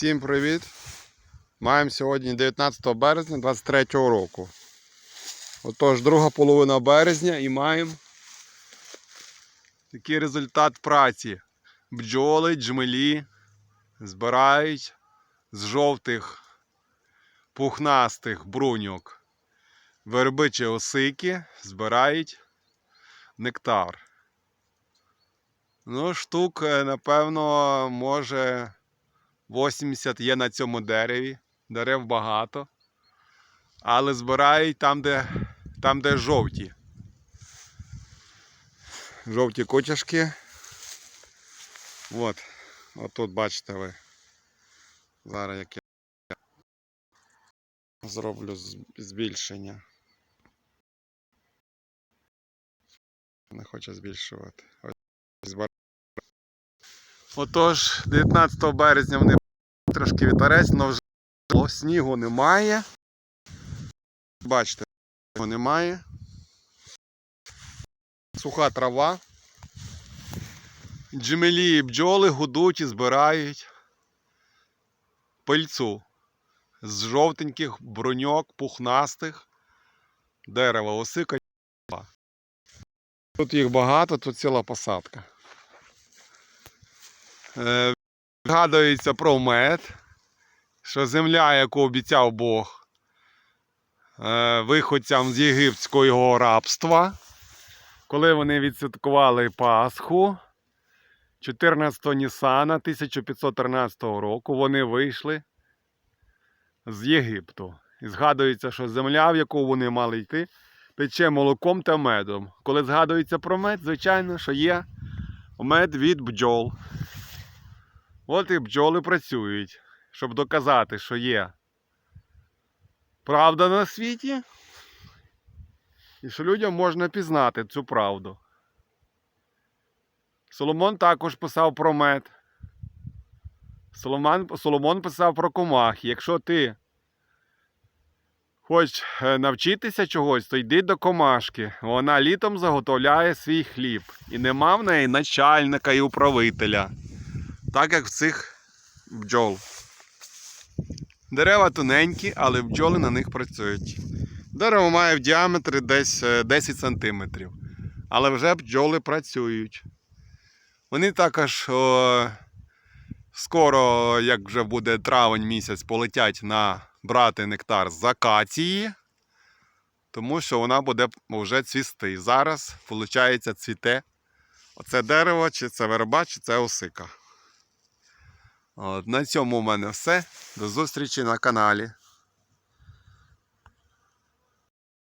Всім привіт! Маємо сьогодні 19 березня 23 року. Отож, друга половина березня і маємо такий результат праці. Бджоли, джмелі збирають з жовтих пухнастих бруньок вербичі осики, збирають нектар. Ну, штук, е, напевно, може 80 є на цьому дереві. Дерев багато. Але збирають там, де, там, де жовті. Жовті кочашки. От. От тут бачите ви. Зараз як я зроблю збільшення. Не хоче збільшувати. Отож, 19 березня вони трошки вітерець, але вже снігу немає. Бачите, снігу немає. Суха трава. Джемелі і бджоли гудуть і збирають пильцу з жовтеньких броньок, пухнастих, дерева, осика. Тут їх багато, тут ціла посадка. Згадується про мед, що земля, яку обіцяв Бог е, виходцям з єгипетського рабства, коли вони відсвяткували Пасху 14 Нісана 1513 року, вони вийшли з Єгипту. І згадується, що земля, в яку вони мали йти, тече молоком та медом. Коли згадується про мед, звичайно, що є мед від бджол. От і бджоли працюють, щоб доказати, що є правда на світі, і що людям можна пізнати цю правду. Соломон також писав про мед. Соломон, Соломон писав про комахи. Якщо ти хочеш е, навчитися чогось, то йди до комашки. Вона літом заготовляє свій хліб. І нема в неї начальника і управителя так як в цих бджол. Дерева тоненькі, але бджоли на них працюють. Дерево має в діаметрі десь е, 10 см. Але вже бджоли працюють. Вони також о, скоро, як вже буде травень місяць, полетять на брати нектар з акації, тому що вона буде вже цвісти. Зараз, виходить, цвіте оце дерево, чи це верба, чи це осика. От, на цьому у мене все. До зустрічі на каналі.